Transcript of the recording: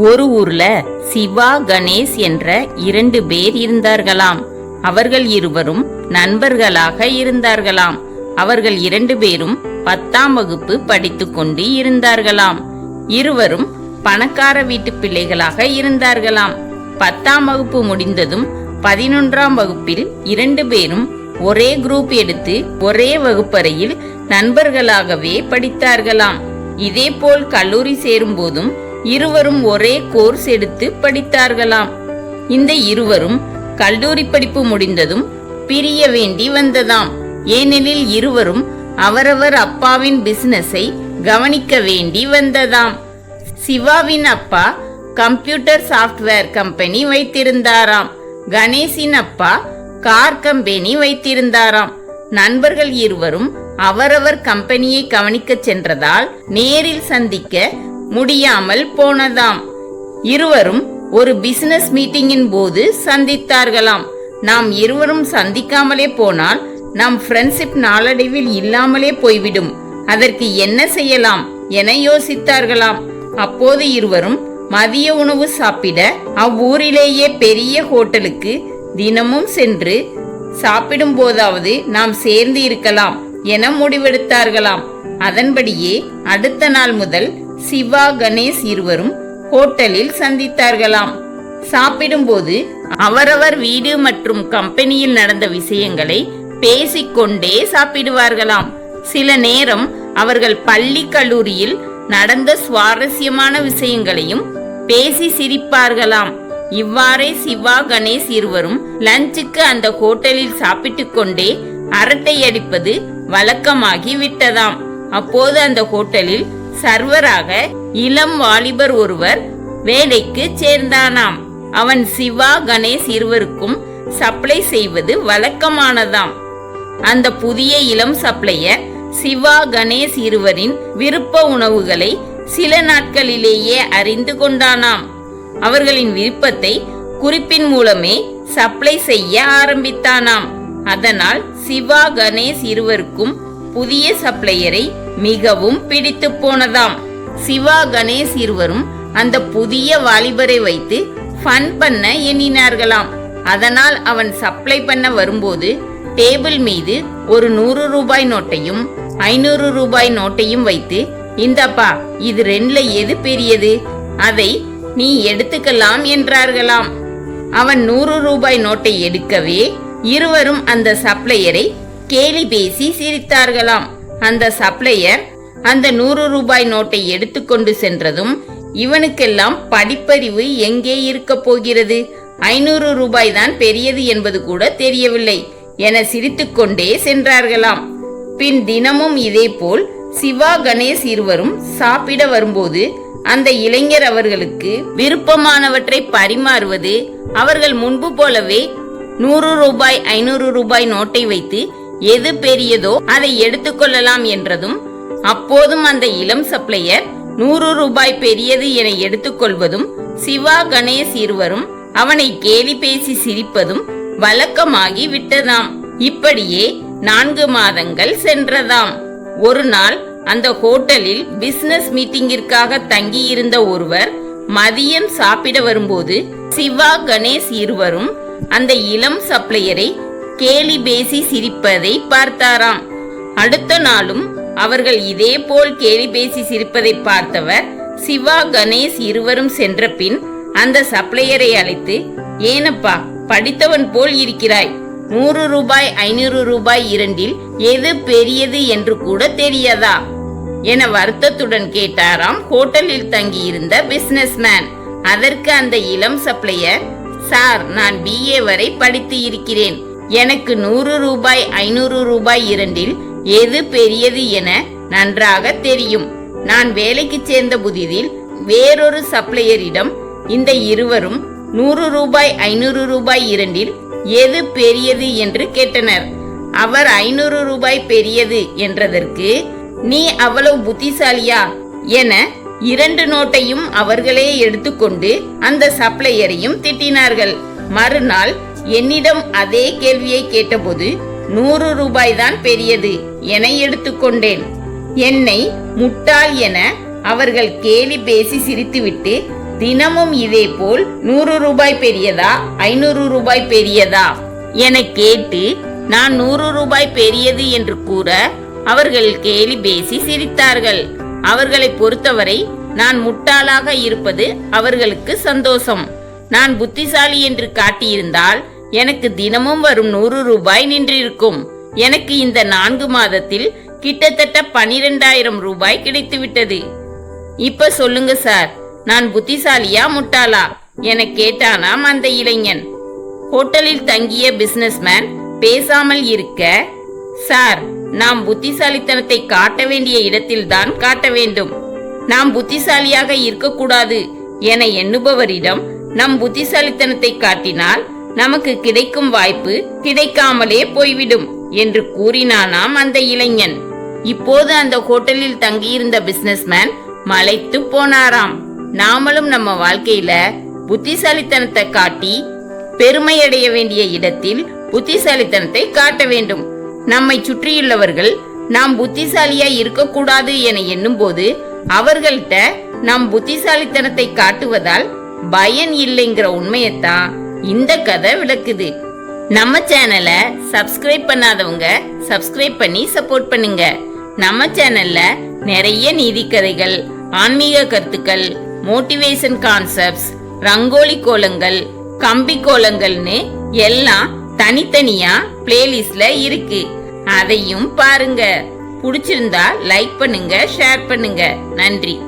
ஒரு ஊர்ல சிவா கணேஷ் என்ற இரண்டு பேர் இருந்தார்களாம். அவர்கள் இருவரும் நண்பர்களாக இருந்தார்களாம். அவர்கள் இரண்டு பேரும் பத்தாம் வகுப்பு படித்துக் கொண்டு இருந்தார்களாம். இருவரும் பணக்கார வீட்டு பிள்ளைகளாக இருந்தார்களாம். பத்தாம் வகுப்பு முடிந்ததும் பதினொன்றாம் வகுப்பில் இரண்டு பேரும் ஒரே குரூப் எடுத்து ஒரே வகுப்பறையில் நண்பர்களாகவே படித்தார்களாம். இதேபோல் கல்லூரி சேரும்போதும் இருவரும் ஒரே கோர்ஸ் எடுத்து படித்தார்களாம். இந்த இருவரும் கல்லூரி படிப்பு முடிந்ததும் பிரிய வேண்டி வந்ததாம். ஏனெனில் இருவரும் அவரவர் அப்பாவின் பிசினஸை கவனிக்க வேண்டி வந்ததாம். சிவாவின் அப்பா கம்ப்யூட்டர் சாஃப்ட்வேர் கம்பெனி வைத்திருந்தாராம். கணேஷின் அப்பா கார் கம்பெனி வைத்திருந்தாராம். நண்பர்கள் இருவரும் அவரவர் கம்பெனியை கவனிக்கச் சென்றதால் நேரில் சந்திக்க முடியாமல் போனதாம். இருவரும் ஒரு பிசினஸ் மீட்டிங்கின் போது சந்தித்தார்களாம். நாம் இருவரும் சந்திக்காமலே போனால் நம் ஃப்ரெண்ட்ஷிப் நாளடைவில் இல்லாமலே போய்விடும். அதற்கு என்ன செய்யலாம் என யோசித்தார்களாம். அப்போது இருவரும் மதிய உணவு சாப்பிட அவ்வூரிலேயே பெரிய ஹோட்டலுக்கு தினமும் சென்று சாப்பிடும் போதாவது நாம் சேர்ந்து இருக்கலாம் என முடிவெடுத்தார்களாம். அதன்படியே அடுத்த நாள் முதல் சிவா கணேஷ் இருவரும் ஹோட்டலில் சந்தித்தார்களாம். சாப்பிடும்போது அவரவர் வீடு மற்றும் கம்பெனியில் நடந்த விஷயங்களை பேசிக்கொண்டே சாப்பிடுவார்களாம். சில நேரம் அவர்கள் பள்ளி கல்லூரியில் நடந்த சுவாரஸ்யமான விஷயங்களையும் பேசி சிரிப்பார்களாம். இவ்வாறே சிவா கணேஷ் இருவரும் லஞ்சுக்கு அந்த ஹோட்டலில் சாப்பிட்டுக் கொண்டே அரட்டை அடிப்பது வழக்கமாகி விட்டதாம். அப்போது அந்த ஹோட்டலில் சர்வராக இளம் வாலிபர் ஒருவர் வேலைக்கு சேர்ந்தானாம். அவன் சிவா கணேஷ் இருவருக்கும் சப்ளை செய்வது வழக்கமானதாம். அந்த புதிய இளம் சப்ளையர் சிவா கணேஷ் இருவரின் விருப்ப உணவுகளை சில நாட்களிலேயே அறிந்து கொண்டானாம். அவர்களின் விருப்பத்தை குறிப்பின் மூலமே சப்ளை செய்ய ஆரம்பித்தானாம். அதனால் சிவா கணேஷ் இருவருக்கும் புதிய சப்ளையரை மிகவும் பிடித்து போனதாம். சிவா கணேஷ் இருவரும் அந்த புதிய வாலிபரை வைத்து ஃபன் பண்ண எண்ணினார்களாம். அதனால் அவன் சப்ளை பண்ண வரும்போது டேபிள் மீது ஒரு நூறு ரூபாய் நோட்டையும் ஐநூறு ரூபாய் நோட்டையும் வைத்து இந்தப்பா இது ரெண்டுல எது பெரியது? அதை நீ எடுத்துக்கலாம் என்றார்களாம். அவன் நூறு ரூபாய் நோட்டை எடுக்கவே இருவரும் அந்த சப்ளையரை கேலி பேசி சிரித்தார்களாம். அந்த சப்ளையர் அந்த நூறு ரூபாய் நோட்டை எடுத்துக்கொண்டு சென்றதும் இவனுக்கெல்லாம் படிப்பறிவு எங்கே இருக்க போகிறது? ஐநூறு ரூபாய் தான் பெரியது என்பது கூட தெரியவில்லை என சிரித்துக்கொண்டே சென்றார்களாம். பின் தினமும் இதேபோல் சிவா கணேஷ் இருவரும் சாப்பிட வரும்போது அந்த இளைஞர் அவர்களுக்கு விருப்பமானவற்றை பரிமாறுவது அவர்கள் முன்பு போலவே நூறு ரூபாய் ஐநூறு ரூபாய் நோட்டை வைத்து எது பெரியதோ அதை எடுத்துக்கொள்ளலாம் என்றதும் அப்போதும் அந்த இளம் சப்ளையர் நூறு ரூபாய் பெரியது என எடுத்துக்கொள்வதும் சிவா கணேஷ் இருவரும் அவனை கேலி பேசி சிரிப்பதும் வழக்கமாகி விட்டதாம். இப்படியே நான்கு மாதங்கள் சென்றதாம். ஒரு நாள் அந்த ஹோட்டலில் பிசினஸ் மீட்டிங்கிற்காக தங்கியிருந்த ஒருவர் மதியம் சாப்பிட வரும்போது சிவா கணேஷ் இருவரும் அந்த இளம் சப்ளையரை கேலி பேசி சிரிப்பதை பார்த்தாராம். அடுத்த நாளும் அவர்கள் இதேபோல் கேலி பேசி சிரிப்பதை பார்த்தவர் சிவா கணேஷ் இருவரும் சென்ற பின் அந்த சப்ளையரை அழைத்து ஏனப்பா படித்தவன் போல் இருக்கிறாய். நூறு ரூபாய் ஐநூறு ரூபாய் இரண்டில் எது பெரியது என்று கூட தெரியாதா? என வருத்தத்துடன் கேட்டாராம் ஹோட்டலில் தங்கியிருந்த பிசினஸ்மேன். அதற்கு அந்த இளம் சப்ளையர் சார் நான் பிஏ வரை படித்து இருக்கிறேன். எனக்கு நூறு ரூபாய் ஐநூறு ரூபாய் இரண்டில் எது பெரியது என நன்றாக தெரியும். நான் வேலைக்கு சேர்ந்த புதிதில் வேறொரு சப்ளையரிடம் இந்த இருவரும் நூறு ரூபாய் ஐநூறு ரூபாய் இரண்டில் எது பெரியது என்று கேட்டனர். அவர் ஐநூறு ரூபாய் பெரியது என்றதற்கு நீ அவ்வளவு புத்திசாலியா? என இரண்டு நோட்டையும் அவர்களே எடுத்துக்கொண்டு அந்த சப்ளையரையும் திட்டினார்கள். மறுநாள் என்னிடம் அதே கேள்வியை கேட்டபோது நூறு ரூபாய் தான் பெரியது என எடுத்துக்கொண்டேன். என்னை முட்டாள் என அவர்கள் கேலி பேசி சிரித்துவிட்டு தினமும் இதேபோல் நூறு ரூபாய் பெரியதா ஐநூறு ரூபாய் பெரியதா என கேட்டு நான் நூறு ரூபாய் பெரியது என்று கூற அவர்கள் கேலி பேசி சிரித்தார்கள். அவர்களை பொறுத்தவரை நான் முட்டாளாக இருப்பது அவர்களுக்கு சந்தோஷம். நான் புத்திசாலி என்று காட்டியிருந்தால் எனக்கு தினமும் வரும் நூறு ரூபாய் நின்றிருக்கும். எனக்கு இந்த நான்கு மாதத்தில் கிட்டத்தட்ட பனிரெண்டாயிரம் ரூபாய் கிடைத்துவிட்டது. இப்ப சொல்லுங்க சார் நான் புத்திசாலியா முட்டாளா? என கேட்டானாம் அந்த இளைஞன். ஹோட்டலில் தங்கிய பிசினஸ்மேன் பேசாமல் இருக்க சார் நாம் புத்திசாலித்தனத்தை காட்ட வேண்டிய இடத்தில்தான் காட்ட வேண்டும். நாம் புத்திசாலியாக இருக்கக்கூடாது என எண்ணுபவரிடம் நம் புத்திசாலித்தனத்தை காட்டினால் நமக்கு கிடைக்கும் வாய்ப்பு கிடைக்காமலே போய்விடும் என்று கூறினானாம் அந்த இளைஞன். இப்போது அந்த ஹோட்டலில் தங்கியிருந்த பிசினஸ்மேன் மலைத்து போனாராம். நாமளும் நம்ம வாழ்க்கையில புத்திசாலித்தனத்தை காட்டி பெருமையடைய வேண்டிய இடத்தில் புத்திசாலித்தனத்தை காட்ட வேண்டும். நம்மை சுற்றியுள்ளவர்கள் நாம் புத்திசாலியா இருக்கக்கூடாது என எண்ணும்போது அவர்கள்ட்ட நாம் புத்திசாலித்தனத்தை காட்டுவதால் பயன் இல்லைங்கிற உண்மையத்தான் இந்த கதை விளக்குது. நம்ம சேனலை சப்ஸ்கிரைப் பண்ணாதவங்க சப்ஸ்கிரைப் பண்ணி சப்போர்ட் பண்ணுங்க. நம்ம சேனல்ல நிறைய நீதி கதைகள் ஆன்மீக கருத்துக்கள் மோட்டிவேஷன் கான்செப்ட்ஸ் ரங்கோலி கோலங்கள் கம்பி கோலங்கள்னு எல்லாம் தனித்தனியா பிளேலிஸ்ட்ல இருக்கு. அதையும் பாருங்க. பிடிச்சிருந்தா லைக் பண்ணுங்க ஷேர் பண்ணுங்க. நன்றி.